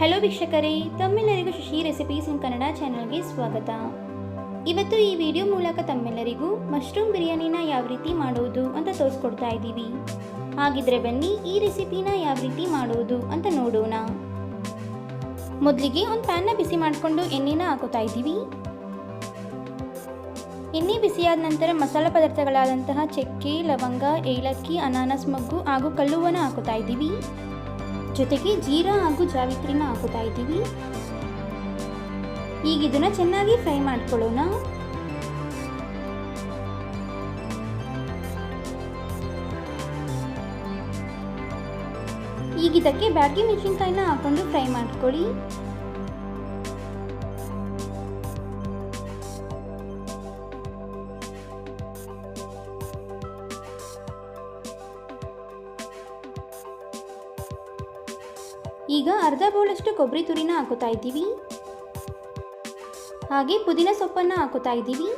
Hello ವೀಕ್ಷಕರೇ, ತಮ್ಮೆಲ್ಲರಿಗೂ Shashi recipes ಇನ್ ಕನ್ನಡ ಚಾನಲ್ಗೆ ಸ್ವಾಗತ. ಇವತ್ತು ಈ ವಿಡಿಯೋ ಮೂಲಕ ತಮ್ಮೆಲ್ಲರಿಗೂ ಮಶ್ರೂಮ್ ಬಿರಿಯಾನಿನ ಯಾವ ರೀತಿ ಮಾಡುವುದು ಅಂತ ತೋರಿಸ್ಕೊಡ್ತಾ ಇದ್ದೀವಿ. ಹಾಗಿದ್ರೆ ಬನ್ನಿ ಈ ರೆಸಿಪಿನ ಯಾವ ರೀತಿ ಮಾಡುವುದು ಅಂತ ನೋಡೋಣ. ಮೊದಲಿಗೆ ಒಂದು ಪ್ಯಾನ್ನ ಬಿಸಿ ಮಾಡಿಕೊಂಡು ಎಣ್ಣೆನ ಹಾಕೋತಾ ಇದ್ದೀವಿ. ಎಣ್ಣೆ ಬಿಸಿಯಾದ ನಂತರ ಮಸಾಲೆ ಪದಾರ್ಥಗಳಾದಂತಹ ಚಕ್ಕೆ, ಲವಂಗ, ಏಲಕ್ಕಿ, ಅನಾನಸ್, ಮಗ್ಗು ಹಾಗೂ ಕಲ್ಲುವನ್ನು ಹಾಕೋತಾ ಇದ್ದೀವಿ. ಜೊತೆಗೆ ಜೀರಾ ಹಾಗೂ ಜಾವಿತ್ರಿನ ಹಾಕೋತಾ ಇದ್ದೀವಿ. ಈಗ ಇದನ್ನ ಚೆನ್ನಾಗಿ ಫ್ರೈ ಮಾಡ್ಕೊಳ್ಳೋಣ. ಈಗ ಇದಕ್ಕೆ ಬ್ಯಾಡಗಿ ಮೆಣಸಿನ್ಕಾಯಿನ ಹಾಕೊಂಡು ಫ್ರೈ ಮಾಡ್ಕೊಳ್ಳಿ. ಈಗ ಅರ್ಧ ಬೌಲಷ್ಟು ಕೊಬ್ಬರಿ ತುರಿನ ಹಾಕೋತಾ ಇದ್ದೀವಿ. ಹಾಗೆ ಪುದೀನ ಸೊಪ್ಪನ್ನು ಹಾಕೋತಾ ಇದ್ದೀವಿ.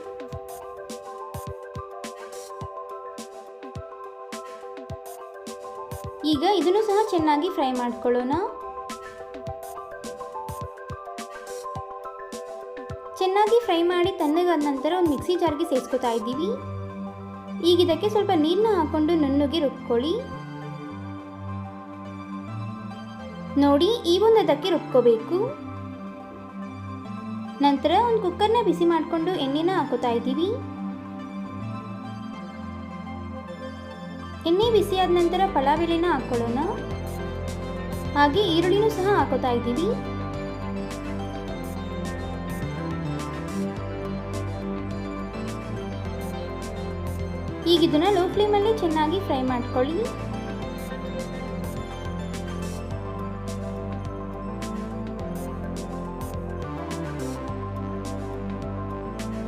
ಈಗ ಇದನ್ನು ಸಹ ಚೆನ್ನಾಗಿ ಫ್ರೈ ಮಾಡ್ಕೊಳ್ಳೋಣ. ಚೆನ್ನಾಗಿ ಫ್ರೈ ಮಾಡಿ ತಣ್ಣಗಾದ ನಂತರ ಒಂದು ಮಿಕ್ಸಿ ಜಾರ್ಗೆ ಸೇರಿಸ್ಕೊತಾ ಇದ್ದೀವಿ. ಈಗ ಇದಕ್ಕೆ ಸ್ವಲ್ಪ ನೀರನ್ನ ಹಾಕೊಂಡು ನುಣ್ಣಗೆ ರುಬ್ಕೊಳ್ಳಿ. ನೋಡಿ, ಈ ಒಂದು ಅದಕ್ಕೆ ರುಬ್ಕೋಬೇಕು. ನಂತರ ಒಂದು ಕುಕ್ಕರ್ನ ಬಿಸಿ ಮಾಡಿಕೊಂಡು ಎಣ್ಣೆನ ಹಾಕೋತಾ ಇದ್ದೀವಿ. ಎಣ್ಣೆ ಬಿಸಿಯಾದ ನಂತರ ಪಲಾವ್ ಎಲೆನ ಹಾಕೊಳ್ಳೋಣ. ಹಾಗೆ ಈರುಳ್ಳಿನೂ ಸಹ ಹಾಕೋತಾ ಇದ್ದೀವಿ. ಈಗ ಇದನ್ನ ಲೋ ಫ್ಲೇಮಲ್ಲಿ ಚೆನ್ನಾಗಿ ಫ್ರೈ ಮಾಡ್ಕೊಳ್ಳಿ.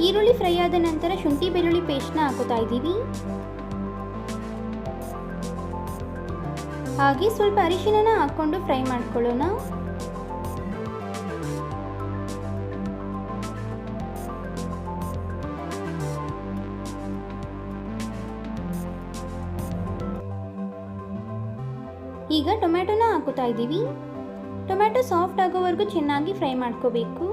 ಈರುಳ್ಳಿ ಫ್ರೈ ಆದ ನಂತರ ಶುಂಠಿ ಬೆಳ್ಳುಳ್ಳಿ ಪೇಸ್ಟ್ನ ಹಾಕೋತಾ ಇದ್ದೀವಿ. ಹಾಗೆ ಸ್ವಲ್ಪ ಅರಿಶಿನ ಹಾಕೊಂಡು ಫ್ರೈ ಮಾಡ್ಕೊಳ್ಳೋಣ. ಈಗ ಟೊಮೆಟೊನ ಹಾಕೋತಾ ಇದ್ದೀವಿ. ಟೊಮೆಟೊ ಸಾಫ್ಟ್ ಆಗೋವರೆಗೂ ಚೆನ್ನಾಗಿ ಫ್ರೈ ಮಾಡ್ಕೋಬೇಕು.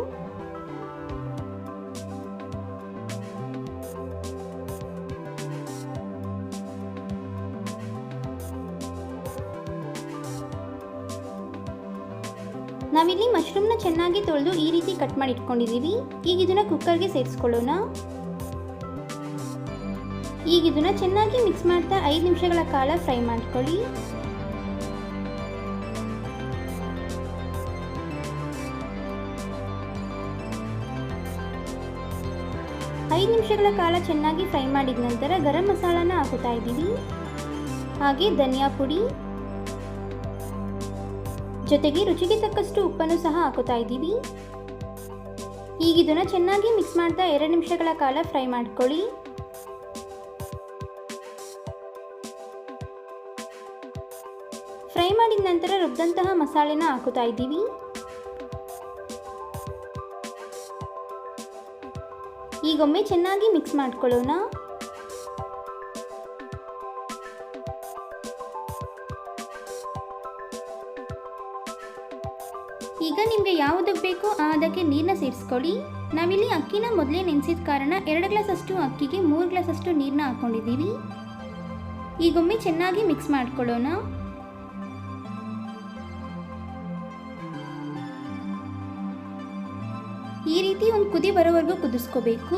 ನಾವಿಲ್ಲಿ ಮಶ್ರೂಮ್ನ ಚೆನ್ನಾಗಿ ತೊಳೆದು ಈ ರೀತಿ ಕಟ್ ಮಾಡಿ ಇಟ್ಕೊಂಡಿದ್ದೀವಿ. ಈಗ ಇದನ್ನ ಕುಕ್ಕರ್ಗೆ ಸೇರಿಸ್ಕೊಳ್ಳೋಣ. ಈಗ ಇದನ್ನ ಚೆನ್ನಾಗಿ ಮಿಕ್ಸ್ ಮಾಡ್ತಾ ಐದು ನಿಮಿಷಗಳ ಕಾಲ ಫ್ರೈ ಮಾಡ್ಕೊಳ್ಳಿ. ಐದು ನಿಮಿಷಗಳ ಕಾಲ ಚೆನ್ನಾಗಿ ಫ್ರೈ ಮಾಡಿದ ನಂತರ ಗರಂ ಮಸಾಲಾನ ಹಾಕುತ್ತಾ ಇದ್ದೀವಿ. ಹಾಗೆ ಧನಿಯಾ ಪುಡಿ ಜೊತೆಗೆ ರುಚಿಗೆ ತಕ್ಕಷ್ಟು ಉಪ್ಪನ್ನು ಸಹ ಹಾಕುತ್ತಾ ಇದ್ದೀವಿ. ಈಗ ಇದನ್ನು ಚೆನ್ನಾಗಿ ಮಿಕ್ಸ್ ಮಾಡ್ತಾ ಎರಡು ನಿಮಿಷಗಳ ಕಾಲ ಫ್ರೈ ಮಾಡ್ಕೊಳ್ಳಿ. ಫ್ರೈ ಮಾಡಿದ ನಂತರ ರುಬ್ಬಿದಂತಹ ಮಸಾಲೆನ ಹಾಕುತ್ತಾ ಇದ್ದೀವಿ. ಈಗೊಮ್ಮೆ ಚೆನ್ನಾಗಿ ಮಿಕ್ಸ್ ಮಾಡ್ಕೊಳ್ಳೋಣ. ಈಗ ನಿಮಗೆ ಯಾವುದಕ್ಕೆ ಬೇಕೋ ಅದಕ್ಕೆ ನೀರನ್ನ ಸೇರಿಸ್ಕೊಳ್ಳಿ. ನಾವಿಲ್ಲಿ ಅಕ್ಕಿನ ಮೊದಲೇ ನೆನೆಸಿದ ಕಾರಣ ಎರಡು ಗ್ಲಾಸ್ ಅಷ್ಟು ಅಕ್ಕಿಗೆ ಮೂರು ಗ್ಲಾಸ್ ಅಷ್ಟು ನೀರನ್ನ ಹಾಕ್ಕೊಂಡಿದ್ದೀವಿ ಈಗೊಮ್ಮೆ ಚೆನ್ನಾಗಿ ಮಿಕ್ಸ್ ಮಾಡ್ಕೊಳ್ಳೋಣ. ಈ ರೀತಿ ಒಂದು ಕುದಿ ಬರೋವರೆಗೂ ಕುದಿಸ್ಕೋಬೇಕು.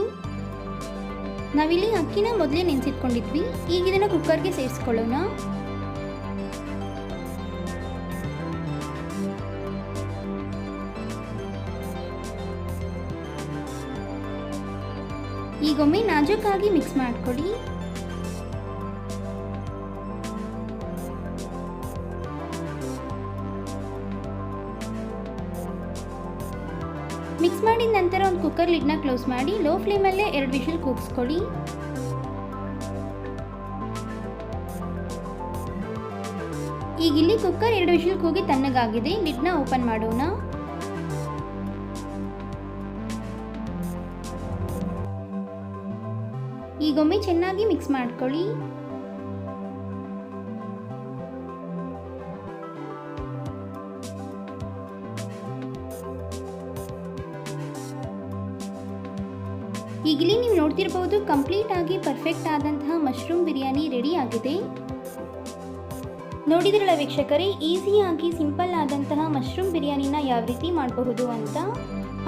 ನಾವಿಲ್ಲಿ ಅಕ್ಕಿನ ಮೊದಲೇ ನೆನೆಸಿಟ್ಕೊಂಡಿದ್ವಿ. ಈಗ ಇದನ್ನು ಕುಕ್ಕರ್ಗೆ ಸೇರಿಸ್ಕೊಳ್ಳೋಣ. ಈಗೊಮ್ಮೆ ನಾಜೂಕಾಗಿ ಮಿಕ್ಸ್ ಮಾಡಿಕೊಡಿ. ಮಿಕ್ಸ್ ಮಾಡಿದ ನಂತರ ಒಂದು ಕುಕ್ಕರ್ ಲಿಡ್ನ ಕ್ಲೋಸ್ ಮಾಡಿ, ಲೋ ಫ್ಲೇಮಲ್ಲೇ ಎರಡು ವಿಷಲ್ ಕೂಗಿಸ್ಕೊಡಿ. ಈಗ ಇಲ್ಲಿ ಕುಕ್ಕರ್ ಎರಡು ವಿಷಲ್ ಕೂಗಿ ತಣ್ಣಗಾಗಿದೆ, ಲಿಡ್ನ ಓಪನ್ ಮಾಡೋಣ. ಈಗೊಮ್ಮೆ ಚೆನ್ನಾಗಿ ಮಿಕ್ಸ್ ಮಾಡ್ಕೊಳ್ಳಿ. ಈಗಲಿ ನೀವು ನೋಡ್ತಿರ್ಬೋದು ಕಂಪ್ಲೀಟ್ ಆಗಿ ಪರ್ಫೆಕ್ಟ್ ಆದಂತಹ ಮಶ್ರೂಮ್ ಬಿರಿಯಾನಿ ರೆಡಿ ಆಗಿದೆ. ನೋಡಿದ್ರಲ್ಲ ವೀಕ್ಷಕರೇ ಈಸಿಯಾಗಿ ಸಿಂಪಲ್ ಆದಂತಹ ಮಶ್ರೂಮ್ ಬಿರಿಯಾನಿನ ಯಾವ ರೀತಿ ಮಾಡಬಹುದು ಅಂತ?